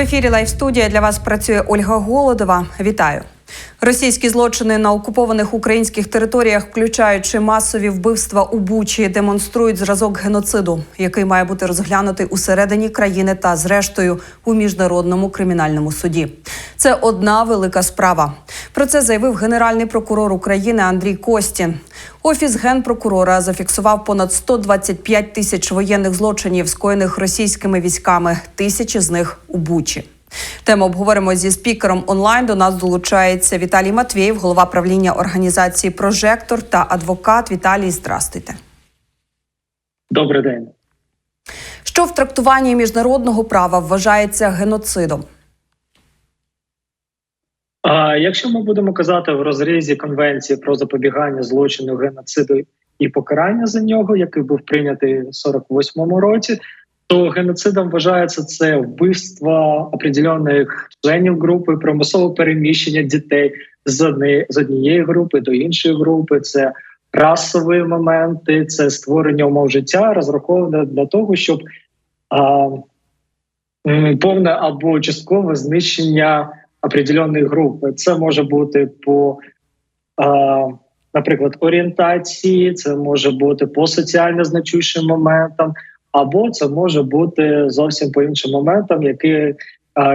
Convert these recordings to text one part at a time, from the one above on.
ефірі Лайв студія для вас працює Ольга Голодова. Вітаю. Російські злочини на окупованих українських територіях, включаючи масові вбивства у Бучі, демонструють зразок геноциду, який має бути розглянутий усередині країни та, зрештою, у міжнародному кримінальному суді. Це одна велика справа. Про це заявив генеральний прокурор України Андрій Костін. Офіс генпрокурора зафіксував понад 125 тисяч воєнних злочинів, скоєних російськими військами. Тисячі з них у Бучі. Тему обговоримо зі спікером онлайн. До нас долучається Віталій Матвєєв, голова правління організації Прожектор та адвокат. Віталій, здрастуйте. Добрий день. Що в трактуванні міжнародного права вважається геноцидом? А якщо ми будемо казати в розрізі конвенції про запобігання злочину геноциду і покарання за нього, який був прийнятий в 48-му році, то геноцидом вважається це вбивство определених членів групи, примусове переміщення дітей з однієї, групи до іншої групи. Це расові моменти, це створення умов життя, розраховане для того, щоб а, повне або часткове знищення определеної групи. Це може бути по, а, наприклад, орієнтації, це може бути по соціально значущим моментам, або це може бути зовсім по іншим моментам, які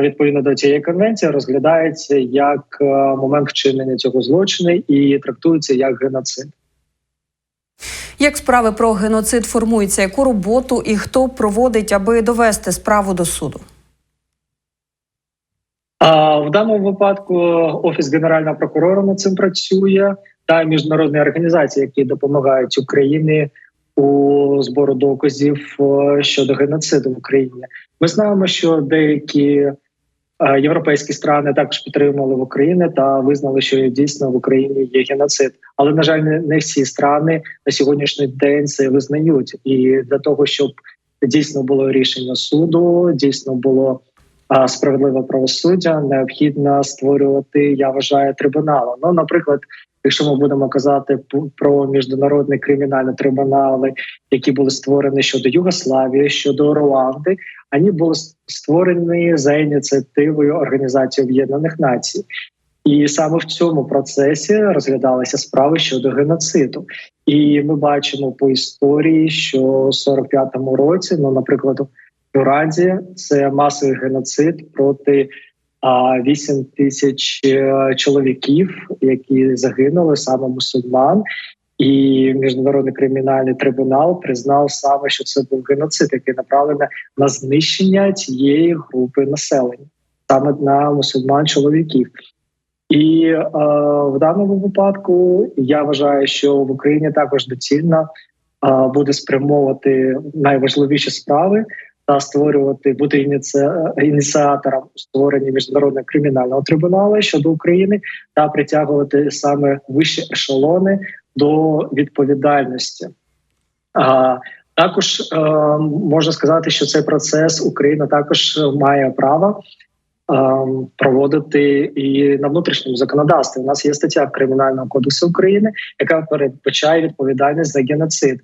відповідно до цієї конвенції розглядається як момент вчинення цього злочину і трактується як геноцид. Як справи про геноцид формуються, яку роботу і хто проводить, аби довести справу до суду? А в даному випадку офіс генерального прокурора над цим працює та міжнародні організації, які допомагають Україні у збору доказів е, щодо геноциду в Україні. Ми знаємо, що деякі е, європейські страни також підтримали в Україні та визнали, що дійсно в Україні є геноцид. Але на жаль, не, всі страни на сьогоднішній день це визнають. І для того, щоб дійсно було рішення суду, дійсно було справедливе правосуддя, необхідно створювати, я вважаю, трибунали. Ну, наприклад, якщо ми будемо казати про міжнародні кримінальні трибунали, які були створені щодо Югославії, щодо Руанди, вони були створені за ініціативою Організації Об'єднаних Націй. І саме в цьому процесі розглядалися справи щодо геноциду, і ми бачимо по історії, що в 45-му році, ну наприклад, в Іраді це масовий геноцид проти 8 тисяч е, чоловіків, які загинули саме мусульман. І міжнародний кримінальний трибунал признав саме, що це був геноцид, який направлений на знищення цієї групи населення, саме на мусульман чоловіків. І е, в даному випадку я вважаю, що в Україні також доцільно е, буде спрямовувати найважливіші справи та створювати бути ініці... ініціатором у створенні міжнародного кримінального трибуналу щодо України та притягувати саме вищі ешелони до відповідальності. А, також е, можна сказати, що цей процес Україна також має право Ем, проводити і на внутрішньому законодавстві. У нас є стаття Кримінального кодексу України, яка передбачає відповідальність за геноцид.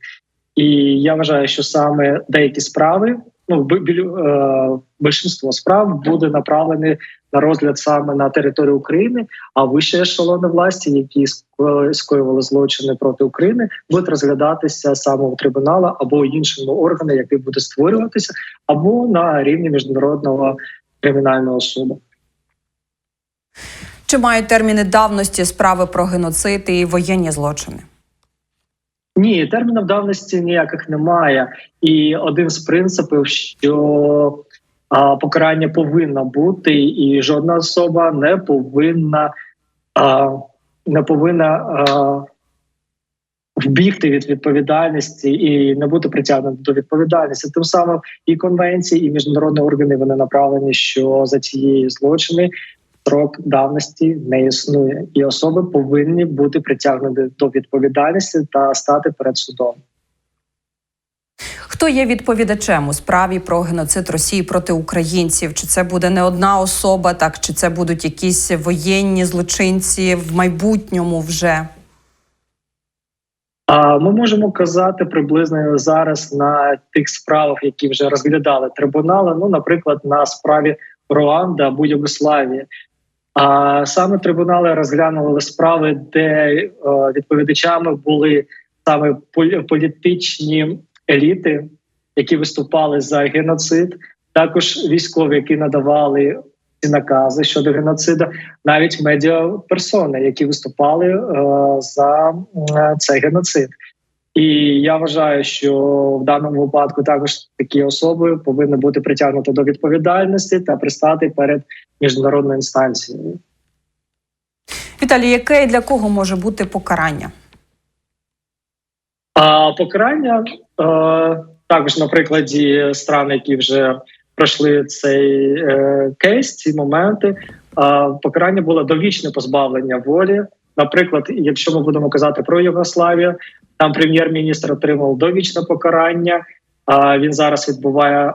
І я вважаю, що саме деякі справи, ну більшість справ буде направлені на розгляд саме на територію України, а вищі ешелони власті, які скоювали злочини проти України, будуть розглядатися саме у трибуналу або іншому органу, який буде створюватися, або на рівні міжнародного кримінального суду. Чи мають терміни давності справи про геноцид і воєнні злочини? Ні, термінів давності ніяких немає. І один з принципів, що а, покарання повинно бути, і жодна особа не повинна а, не повинна а, вбігти від відповідальності і не бути притягнути до відповідальності. Тим самим і конвенції, і міжнародні органи вони направлені, що за цієї злочини строк давності не існує, і особи повинні бути притягнуті до відповідальності та стати перед судом. Хто є відповідачем у справі про геноцид Росії проти українців? Чи це буде не одна особа, так чи це будуть якісь воєнні злочинці в майбутньому вже? Ми можемо казати приблизно зараз на тих справах, які вже розглядали трибунали. Ну, наприклад, на справі Руанда або Югославія. А саме трибунали розглянули справи, де е, відповідачами були саме полі- політичні еліти, які виступали за геноцид, також військові, які надавали ці накази щодо геноциду, навіть медіаперсони, які виступали е, за е, цей геноцид. І я вважаю, що в даному випадку також такі особи повинні бути притягнуті до відповідальності та пристати перед міжнародною інстанцією. Віталій, яке і для кого може бути покарання? А покарання е, також на прикладі стран, які вже пройшли цей е, кейс, ці моменти. Е, покарання було довічне позбавлення волі. Наприклад, якщо ми будемо казати про Югославію, там прем'єр-міністр отримав довічне покарання. А він зараз відбуває е,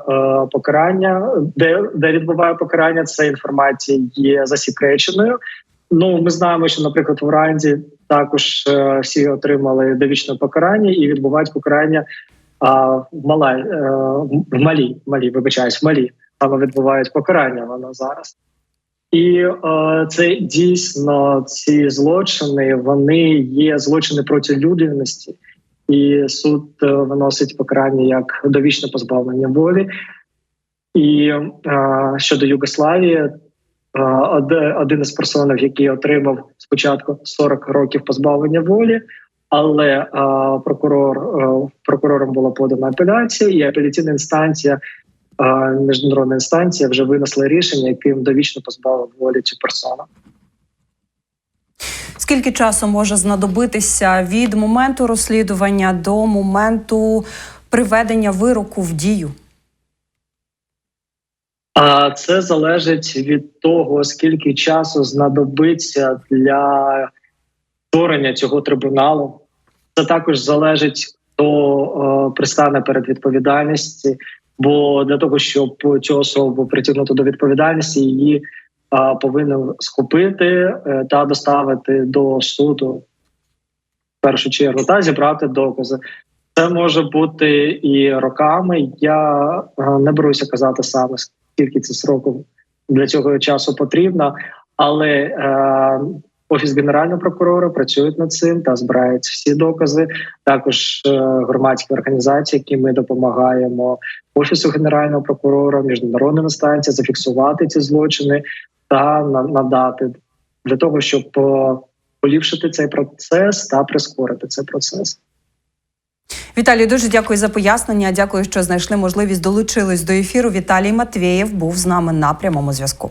покарання. Де, де відбуває покарання, це інформація є засекреченою. Ну, ми знаємо, що, наприклад, в Уранді також е, всі отримали довічне покарання і відбувають покарання а, в Малай, е, в Малі, Малі, вибачаюсь, в Малі. Саме відбувають покарання воно зараз. І е, це дійсно ці злочини, вони є злочини проти людяності, і суд е, виносить покарання як довічне позбавлення волі. І е, щодо Югославії, е, один із персонів, який отримав спочатку 40 років позбавлення волі, але е, прокурор е, прокурором була подана апеляція, і апеляційна інстанція, міжнародна інстанція, вже винесла рішення, яким довічно позбавив волі цю персону. Скільки часу може знадобитися від моменту розслідування до моменту приведення вироку в дію? А це залежить від того, скільки часу знадобиться для створення цього трибуналу. Це також залежить хто е, пристане перед відповідальності. Бо для того, щоб цю особу притягнути до відповідальності, її повинен схопити е, та доставити до суду в першу чергу та зібрати докази. Це може бути і роками. Я е, не беруся казати саме скільки це сроків для цього часу потрібно, але е, офіс генерального прокурора працюють над цим та збирають всі докази. Також е, громадські організації, які ми допомагаємо офісу генерального прокурора, міжнародним інстанціям зафіксувати ці злочини та надати для того, щоб е, поліпшити цей процес та прискорити цей процес. Віталій, дуже дякую за пояснення. Дякую, що знайшли можливість долучились до ефіру. Віталій Матвєєв був з нами на прямому зв'язку.